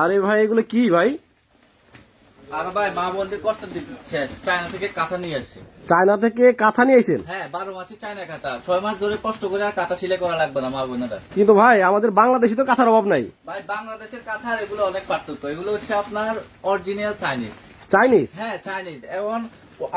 আরে ভাই এগুলো কি ভাই? আর ভাই মা বলতে কষ্ট দিচ্ছে শেষ চায়না থেকে কাঁথা নিয়ে আসছে। চায়না থেকে কাঁথা নিয়ে হ্যাঁ বারো মাসে চায়না কাঁথা। ছয় মাস ধরে কষ্ট করে আর কাঁথা সিলাই করা লাগবে না মা বোনেরা। কিন্তু ভাই আমাদের বাংলাদেশে তো কাঁথার অভাব নাই। ভাই বাংলাদেশের কাঁথার এগুলো অনেক পার্থক্য। এগুলো হচ্ছে আপনার অরিজিনাল চাইনিজ চাইনিজ হ্যাঁ চাইনিজ এখন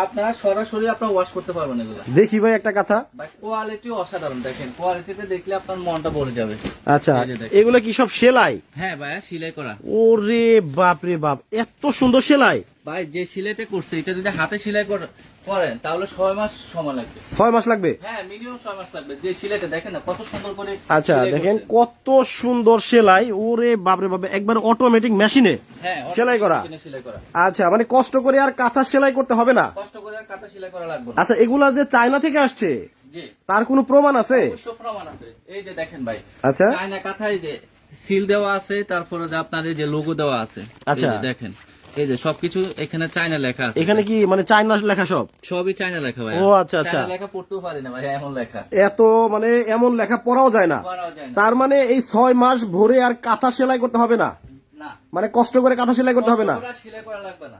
আপনারা সরাসরি আপনার ওয়াশ করতে পারবেন এগুলো। দেখি ভাই একটা কথা। ভাই কোয়ালিটি অসাধারণ দেখেন। কোয়ালিটিতে দেখলে আপনার মনটা ভরে যাবে। আচ্ছা। এগুলো কি সব সেলাই? হ্যাঁ ভাইয়া সেলাই করা। ওরে বাপ রে বাপ এত সুন্দর সেলাই। ভাই যে সিলাইটা করছে এটা যদি হাতে সেলাই কর- করেন তাহলে ছয় মাস সময় লাগবে। ছয় মাস লাগবে? হ্যাঁ মিনিমাম ছয় মাস লাগবে। যে সিলাইটা দেখেন না কত সুন্দর করে আচ্ছা দেখেন কত সুন্দর সেলাই। ওরে বাপরে বাপ একবার অটোমেটিক মেশিনে হ্যাঁ সেলাই করা? মেশিনে সেলাই করা। আচ্ছা মানে কষ্ট করে আর কাঁথা সেলাই করতে হবে না? কষ্ট করে আর কাঁথা সেলাই করা লাগবে আচ্ছা এগুলা যে চায়না থেকে আসছে তার কোনো প্রমাণ আছে? প্রমাণ আছে। এই যে দেখেন ভাই আচ্ছা। চায়না কাঁথায় যে সিল দেওয়া আছে তারপরে আপনার এই যে লোগো দেওয়া আছে আচ্ছা। দেখেন। এই যে সবকিছু এখানে চায়না লেখা আছে। এখানে কি মানে চায়না লেখা সব? সবই চায়না লেখা ভাই ও, আচ্ছা, আচ্ছা। লেখা পড়তেও পারি না ভাই এমন লেখা। এত মানে এমন লেখা পড়াও যায় না। তার মানে এই ছয় মাস ভরে আর কাঁথা সেলাই করতে হবে না? মানে কষ্ট করে কাঁথা সেলাই করতে হবে না।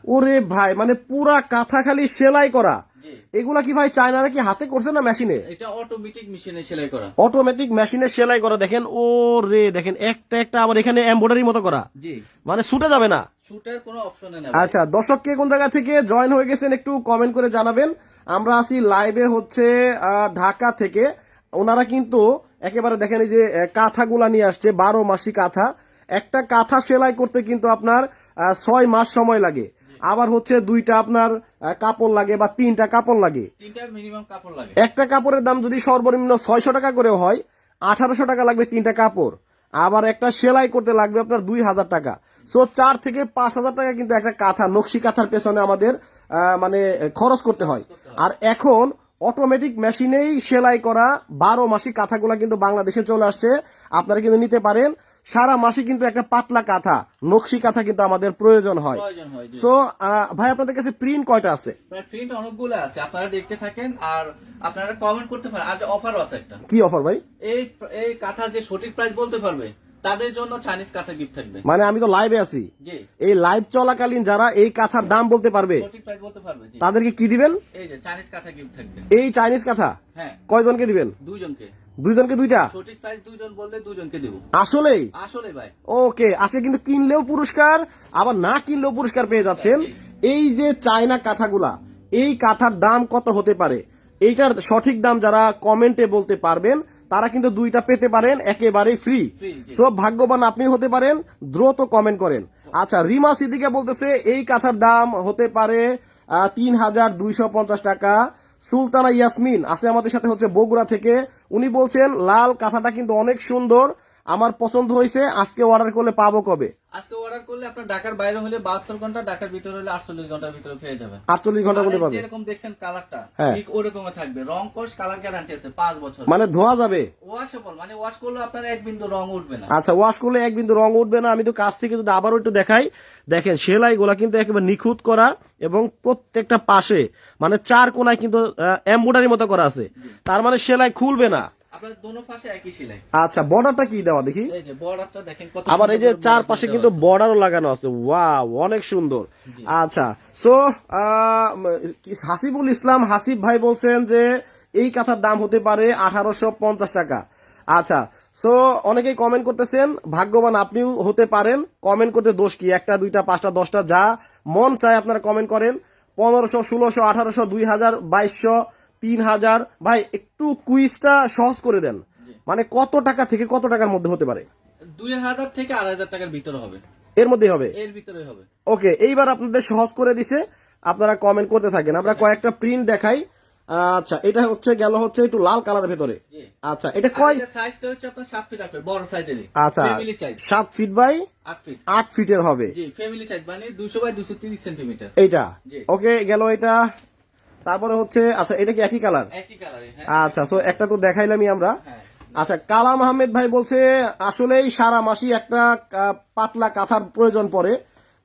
ওরে ভাই মানে পুরা কাঁথা খালি সেলাই করা। এগুলা কি ভাই চায়নারা কি হাতে করছে না মেশিনে? এটা অটোমেটিক মেশিনে সেলাই করা। অটোমেটিক মেশিনে সেলাই করা দেখেন ও রে দেখেন একটা একটা আবার এখানে এমব্রয়ডারি মতো করা। জি। মানে ছুটে যাবে না। শুটের কোনো অপশনে না আচ্ছা দর্শক কে কোন জায়গা থেকে জয়েন হয়ে গেছেন একটু কমেন্ট করে জানাবেন। আমরা আছি লাইভে হচ্ছে ঢাকা থেকে। ওনারা কিন্তু একেবারে দেখেন এই যে কাঁথাগুলা নিয়ে আসছে বারো মাসি কাঁথা। একটা কাঁথা সেলাই করতে কিন্তু আপনার ছয় মাস সময় লাগে। আবার হচ্ছে দুইটা আপনার কাপড় লাগে বা তিনটা কাপড় লাগে। তিনটা মিনিমাম কাপড় লাগে। একটা কাপড়ের দাম যদি সর্বনিম্ন ছয়শো টাকা করে হয় আঠারোশো টাকা লাগবে তিনটা কাপড়। আবার একটা সেলাই করতে লাগবে আপনার দুই হাজার টাকা। সো চার থেকে পাঁচ হাজার টাকা কিন্তু একটা কাঁথা নকশি কাঁথার পেছনে আমাদের মানে খরচ করতে হয়। আর এখন অটোমেটিক মেশিনেই সেলাই করা বারো মাসিক কাঁথাগুলা কিন্তু বাংলাদেশে চলে আসছে। আপনারা কিন্তু নিতে পারেন। সারা মাসে কিন্তু একটা পাতলা কাঁথা নকশি কাঁথা কিন্তু আমাদের প্রয়োজন হয়। সো ভাই আপনাদের কাছে প্রিন্ট কয়টা আছে? প্রিন্ট অনেকগুলো আছে। আপনারা দেখতে থাকেন আর আপনারা কমেন্ট করতে পারেন। আর অফারও আছে একটা। কি অফার ভাই? এই এই কাঁথা যে সঠিক প্রাইস বলতে পারবে তাদের জন্য চাইনিজ কাঁথা গিফট থাকবে। মানে আমি তো লাইভে আছি। এই লাইভ চলাকালীন যারা এই কাঁথার দাম বলতে পারবে সঠিক প্রাইস বলতে পারবে জি। তাদেরকে কি দিবেন? এই যে চাইনিজ কাঁথা গিফট থাকবে। এই চাইনিজ কাঁথা? হ্যাঁ। কয়জনকে দিবেন? দুইজনকে। দুইজনকে দুইটা? সঠিক প্রাইস দুইজন বললে দুজনকে দিব। আসলেই আসলে ভাই। ওকে আজকে কিন্তু কিনলেও পুরস্কার আবার না কিনলেও পুরস্কার পেয়ে যাচ্ছেন। এই যে চায়না কাঁথাগুলা এই কাঁথার দাম কত হতে পারে? এইটার সঠিক দাম যারা কমেন্টে বলতে পারবেন তারা কিন্তু দুইটা পেতে পারেন একেবারে ফ্রি সব ভাগ্যবান আপনি হতে পারেন দ্রুত কমেন্ট করেন। আচ্ছা রিমা সিদ্দিকা বলতেছে এই কাঁথার দাম হতে পারে তিন হাজার দুইশো পঞ্চাশ টাকা। সুলতানা ইয়াসমিন আছে আমাদের সাথে হচ্ছে বগুড়া থেকে। উনি বলছেন, লাল কাঁথাটা কিন্তু অনেক সুন্দর। আমার পছন্দ হয়েছে আজকে অর্ডার করলে পাবো কবে? আজকে অর্ডার করলে আপনার ঢাকার বাইরে হলে বাহাত্তর ঘণ্টা ঢাকার ভিতরে হলে আটচল্লিশ ঘণ্টার ভিতরে পেয়ে যাবে আটচল্লিশ ঘণ্টার মধ্যে পাবে যেরকম দেখছেন কালারটা হ্যাঁ। ঠিক ওরকমই থাকবে। রং কোর্স কালার গ্যারান্টি আছে পাঁচ বছর। মানে ধোয়া যাবে? ওয়াশেবল মানে ওয়াশ করলে আপনার এক বিন্দু রং উঠবে না। আচ্ছা ওয়াশ করলে এক বিন্দু রং উঠবে না। আমি তো কাছ থেকে যদি আবারও একটু দেখাই দেখেন সেলাই গুলা কিন্তু একেবারে নিখুঁত করা এবং প্রত্যেকটা পাশে মানে চার কোনায় কিন্তু এম্বুডারি মতো করা আছে। তার মানে সেলাই খুলবে না। আচ্ছা বর্ডারটা কি দেওয়া দেখি? আবার এই যে সুন্দর করে চার border কিন্তু বর্ডারও লাগানো আছে। ওয়াও অনেক সুন্দর। আচ্ছা সো হাসিবুল ইসলাম হাসিব ভাই বলছেন যে এই কাঁথার দাম হতে পারে আঠারোশো পঞ্চাশ টাকা। আচ্ছা সো অনেকেই কমেন্ট করতেছেন ভাগ্যবান আপনিও হতে পারেন। কমেন্ট করতে দোষ কি? একটা দুইটা পাঁচটা দশটা যা মন চায় আপনারা কমেন্ট করেন। পনেরোশো ষোলোশো আঠারোশো দুই হাজার বাইশশো তিন হাজার ভাই একটু কুইজটা সহজ করে দেন। মানে কত টাকা থেকে কত টাকার মধ্যে হতে পারে? দুই হাজার থেকে আড়াই হাজার টাকার ভিতরে হবে। এর মধ্যেই হবে? এর ভিতরে হবে। ওকে এইবার আপনাদের সহজ করে দিছে। আপনারা কমেন্ট করতে থাকেন। আমরা কয়েকটা প্রিন্ট দেখাই। আচ্ছা এটা হচ্ছে গেল হচ্ছে একটু লাল কালারের ভেতরে। আচ্ছা এটা কয়? সাইজটা হচ্ছে আপনার সাত ফিট আসবে বড় সাইজেরই আচ্ছা ফ্যামিলি সাইজ সাত ফিট বাই আট ফিট আট ফিটের হবে। জি ফ্যামিলি সাইজ মানে দুশো বাই দুশো তিরিশ সেন্টিমিটার এইটা। ওকে গেল এটা। তারপরে হচ্ছে আচ্ছা এটা কি একই কালার হ্যাঁ। আচ্ছা সো একটা তো দেখাইলামই আমরা। হ্যাঁ। আচ্ছা কালাম আহমেদ ভাই বলছে আসলেই সারা মাসি একটা পাতলা কাঁথার প্রয়োজন পড়ে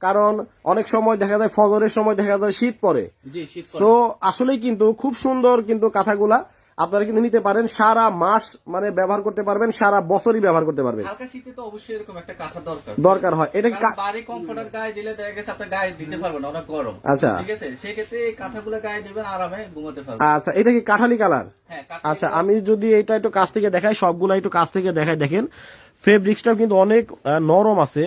কারণ অনেক সময় দেখা যায় ফজরের সময় দেখা যায় শীত পড়ে। সো আসলেই কিন্তু খুব সুন্দর কিন্তু কাঁথাগুলা। আপনারা কিন্তু নিতে পারেন সারা মাস মানে ব্যবহার করতে পারবেন সারা বছরই ব্যবহার করতে পারবেন। হালকা শীতে তো অবশ্যই এরকম একটা কাঁথা দরকার। দরকার হয়। এটা কি কারণ কা- বাড়ি কমফোর্টার গায়ে দিলে দেখা গেছে আপনার গায়ে দিতে পারবেন না অনেক গরম। আচ্ছা। ঠিক আছে? সেক্ষেত্রে এই কাঁথাগুলো গায়ে দিবেন আরামে ঘুমাতে পারবেন। আচ্ছা এটা কি কাঠালি কালার? হ্যাঁ আচ্ছা আমি যদি এটা একটু কাছ থেকে দেখাই সবগুলা একটু কাছ থেকে দেখাই দেখেন। ফেব্রিক্সটাও কিন্তু অনেক নরম আছে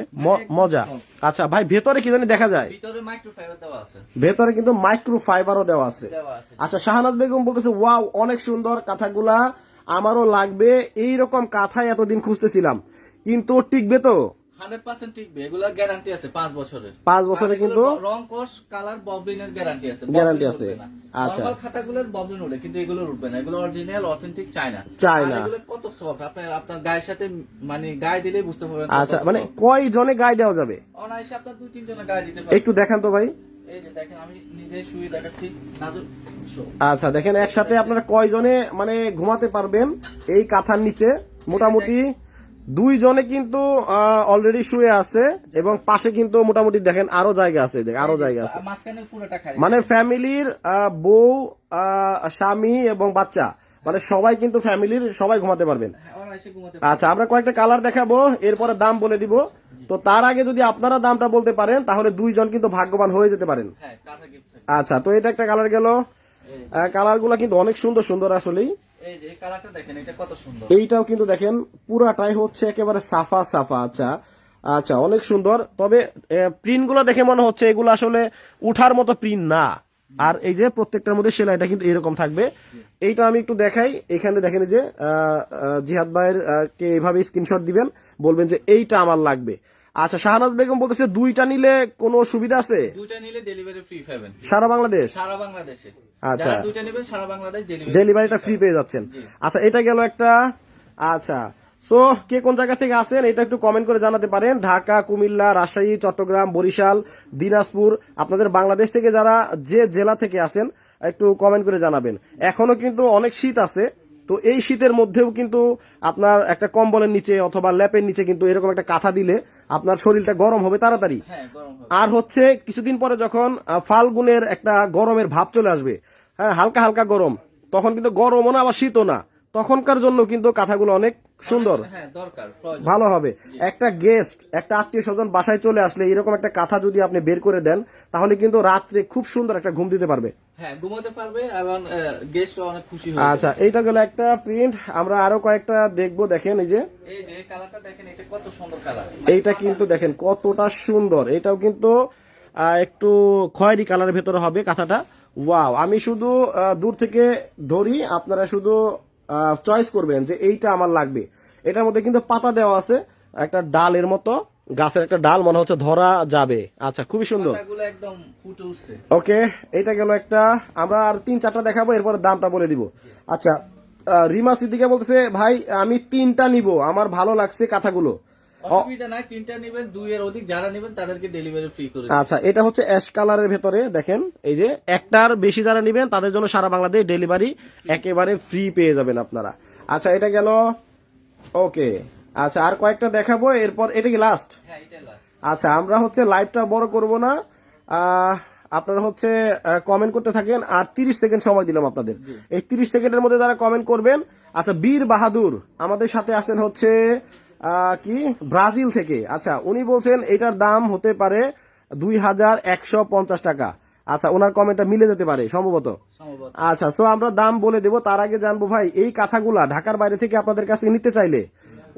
মজা। আচ্ছা ভাই ভেতরে কি জানি দেখা যায়? ভিতরে মাইক্রোফাইবার দেওয়া আছে। ভেতরে কিন্তু মাইক্রো ফাইবারও দেওয়া আছে। আচ্ছা শাহানাজ বেগম বলতেছে ওয়াও অনেক সুন্দর কাঁথাগুলা আমারও লাগবে। এই রকম কাঁথাই এতদিন খুঁজতেছিলাম। কিন্তু টিকবে তো? হান্ড্রেড পার্সেন্ট টিকবে এগুলো গ্যারান্টি আছে পাঁচ বছরের। পাঁচ বছরে কিন্তু রং কোর্স কালার ববলিনের গ্যারান্টি আছে। Guarantee আছে। আচ্ছা। নরমাল খাতাগুলোর ববলিন উঠে কিন্তু এগুলো উঠবে না। এগুলো অরিজিনাল অথেন্টিক চায়না চায়না। এগুলো কত সফট আপনার আপনার গায়ের সাথে মানে গায়ে দিলেই বুঝতে পারবেন আচ্ছা মানে কয় জনে গায়ে দেওয়া যাবে? অনায়াসে আপনার দুই তিন জনের গায়ে দিতে পারবেন। একটু দেখান তো ভাই। আচ্ছা দেখেন একসাথে আপনারা কয়জনে মানে ঘুমাতে পারবেন এই কাঁথার নিচে? মোটামুটি দুইজনে কিন্তু অলরেডি শুয়ে আছে এবং পাশে কিন্তু মোটামুটি দেখেন আরও জায়গা আছে দেখ, আরও জায়গা আছে। মানে ফ্যামিলির বউ স্বামী এবং বাচ্চা। মানে সবাই কিন্তু ফ্যামিলির সবাই ঘুমাতে পারবেন। হ্যাঁ, আচ্ছা আমরা কয়েকটা কালার দেখাবো এরপরে দাম বলে দিব। তো তার আগে যদি আপনারা দামটা বলতে পারেন তাহলে দুইজন কিন্তু ভাগ্যবান হয়ে যেতে পারেন। হ্যাঁ আচ্ছা তো এটা একটা কালার গেল। এই- কালারগুলা কিন্তু অনেক সুন্দর সুন্দর আসলেই। এইটাও কিন্তু দেখেন, পুরাটাই হচ্ছে একেবারে সাফা সাফা আচ্ছা। আচ্ছা অনেক সুন্দর। তবে প্রিন্টগুলো দেখে মনে হচ্ছে এগুলো আসলে উঠার মতো প্রিন্ট না। আর এই যে প্রত্যেকটার মধ্যে সেলাইটা কিন্তু এরকম থাকবে। এইটা আমি একটু দেখাই। এখানে দেখেন যে জিহাদ ভাইয়ের কে এইভাবে স্ক্রিনশট দিবেন, বলবেন যে এইটা আমার লাগবে। আচ্ছা শাহনাজ বেগম বলতেছে দুইটা নিলে কোনো সুবিধা আছে? দুইটা নিলে ডেলিভারি ফ্রি পাবেন সারা বাংলাদেশ? সারা বাংলাদেশে। আচ্ছা। দুইটা নেবেন সারা বাংলাদেশ ডেলিভারি ডেলিভারিটা ফ্রি পেয়ে যাচ্ছেন। আচ্ছা এটা গেল একটা আচ্ছা। সো কে কোন জায়গা থেকে আসেন এটা একটু কমেন্ট করে জানাতে পারেন। ঢাকা কুমিল্লা রাজশাহী চট্টগ্রাম বরিশাল দিনাজপুর আপনাদের বাংলাদেশ থেকে যারা যে জেলা থেকে আসেন একটু কমেন্ট করে জানাবেন। এখনও কিন্তু অনেক শীত আছে। তো এই শীতের মধ্যেও কিন্তু আপনার একটা কম্বলের নিচে অথবা ল্যাপের নিচে কিন্তু এরকম একটা কাঁথা দিলে আপনার শরীরটা গরম হবে তাড়াতাড়ি। হ্যাঁ আর হচ্ছে কিছুদিন পরে যখন ফাল্গুনের একটা গরমের ভাব চলে আসবে হ্যাঁ হালকা হালকা গরম তখন কিন্তু গরমও না আবার শীতও না। তখনকার জন্য কিন্তু কাঁথাগুলো অনেক সুন্দর। হ্যাঁ প্রয়োজন। ভালো হবে। একটা গেস্ট একটা আত্মীয় স্বজন বাসায় চলে আসলে এরকম একটা কাঁথা যদি আপনি বের করে দেন তাহলে কিন্তু রাত্রে খুব সুন্দর একটা ঘুম দিতে পারবে। হ্যাঁ আচ্ছা এইটা গেল একটা প্রিন্ট আমরা আরও কয়েকটা দেখব দেখেন এই যে। এইটা কিন্তু দেখেন কতটা সুন্দর। এটাও কিন্তু একটু খয়েরি কালারের ভেতরে হবে কাঁথাটা। ওয়াও আমি শুধু দূর থেকে ধরি আপনারা শুধু চয়েস করবেন যে এইটা আমার লাগবে। এটার মধ্যে কিন্তু পাতা দেওয়া আছে একটা ডালের মতো গাছের একটা ডাল মনে হচ্ছে ধরা যাবে। আচ্ছা খুবই সুন্দর। ওকে এটা গেল একটা আমরা আর তিন চারটা দেখাবো এরপরে দামটা বলে দিব। আচ্ছা রিমা সিদ্দিকা বলতেছে ভাই আমি তিনটা নিব আমার ভালো লাগছে কাঁথাগুলো। অসুবিধা নাই তিনটা নেবেন দুই এর অধিক যারা নেবেন তাদেরকে ডেলিভারি ফ্রি করে। আচ্ছা এটা হচ্ছে অ্যাশ কালারের ভেতরে দেখেন এই যে একটার বেশি যারা নেবেন তাদের জন্য সারা বাংলাদেশ ডেলিভারি একেবারে ফ্রি পেয়ে যাবেন আপনারা। আচ্ছা এটা গেল ওকে আচ্ছা আর কয়েকটা দেখাবো এরপর এটা কি লাস্ট হ্যাঁ। আচ্ছা আমরা হচ্ছে লাইভটা বড় করব না। আপনারা হচ্ছে কমেন্ট করতে থাকেন আর তিরিশ সেকেন্ড সময় দিলাম আপনাদের। এই তিরিশ সেকেন্ডের মধ্যে যারা কমেন্ট করবেন আচ্ছা বীর বাহাদুর আমাদের সাথে আছেন হচ্ছে কি? ব্রাজিল থেকে। আচ্ছা উনি বলছেন এটার দাম হতে পারে দুই হাজার একশো পঞ্চাশ টাকা। আচ্ছা ওনার কমেন্টটা মিলে যেতে পারে সম্ভবত। আচ্ছা সো আমরা দাম বলে দেব তার আগে জানব ভাই এই কাঁথাগুলা ঢাকার বাইরে থেকে আপনাদের কাছে নিতে চাইলে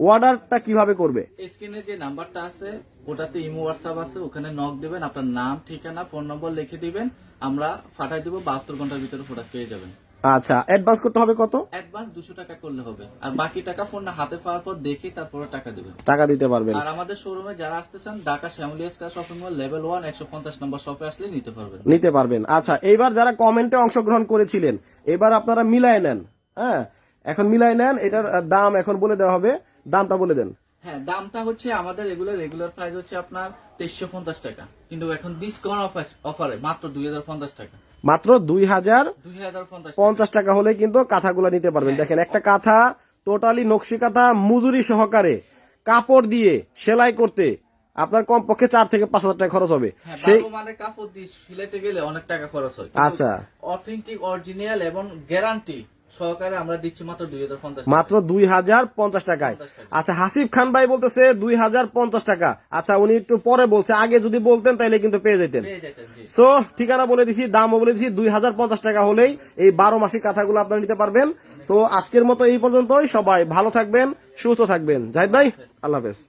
অর্ডারটা কীভাবে করবে? স্ক্রিনে যে নাম্বারটা আছে ওটাতে ইমো হোয়াটসঅ্যাপ আছে ওখানে নক দিবেন আপনার নাম ঠিকানা ফোন নম্বর লিখে দিবেন আমরা পাঠাই দিব বাহাত্তর ঘণ্টার ভিতরে প্রোডাক্ট পেয়ে যাবেন। আচ্ছা অ্যাডভান্স করতে হবে কত? অ্যাডভান্স দুশো টাকা করলে হবে। আর বাকি টাকা ফোনটা হাতে পাওয়ার পর দেখে তারপরে টাকা দিবেন। টাকা দিতে পারবেন। আর আমাদের শোরুমে যারা আসতে চান ঢাকা শ্যামলিয়াস কার শপিং মল লেভেল ওয়ান একশো পঞ্চাশ নম্বর শপে আসলে নিতে পারবেন। নিতে পারবেন। আচ্ছা এইবার যারা কমেন্টে অংশগ্রহণ করেছিলেন এবার আপনারা মিলাই নেন। হ্যাঁ এখন মিলাই নেন এটার দাম এখন বলে দেওয়া হবে। দামটা বলে দেন। হ্যাঁ দামটা হচ্ছে আমাদের রেগুলার রেগুলার প্রাইস হচ্ছে আপনার তেইশশো পঞ্চাশ টাকা। কিন্তু এখন ডিসকাউন্ট অফারে মাত্র দুই হাজার পঞ্চাশ টাকা। মাত্র দুই হাজার পঞ্চাশ টাকা হলে কিন্তু কাঁথাগুলো নিতে পারবেন। দেখেন একটা কাঁথা টোটালি নকশি কাঁথা মজুরি সহকারে কাপড় দিয়ে সেলাই করতে আপনার কমপক্ষে চার থেকে পাঁচ হাজার টাকা খরচ হবে। হ্যাঁ সেই মানে কাপড় দিয়ে সিলাইতে গেলে অনেক টাকা খরচ হয়। আচ্ছা। অথেন্টিক অরিজিনাল এবং গ্যারান্টি সহকারে আমরা দিচ্ছি মাত্র দুই হাজার পঞ্চাশ মাত্র দুই হাজার পঞ্চাশ টাকায়। আচ্ছা হাসিফ খান ভাই বলতেছে দুই হাজার পঞ্চাশ টাকা। আচ্ছা উনি একটু পরে বলছে আগে যদি বলতেন তাহলে কিন্তু পেয়ে যেতেন। সো ঠিকানা বলে দিছি দামও বলে দিছি দুই হাজার পঞ্চাশ টাকা হলেই এই বারো মাসিক কাঁথাগুলো আপনারা নিতে পারবেন। সো আজকের মতো এই পর্যন্তই। সবাই ভালো থাকবেন সুস্থ থাকবেন। জাহিদ ভাই আল্লাহ হাফেজ।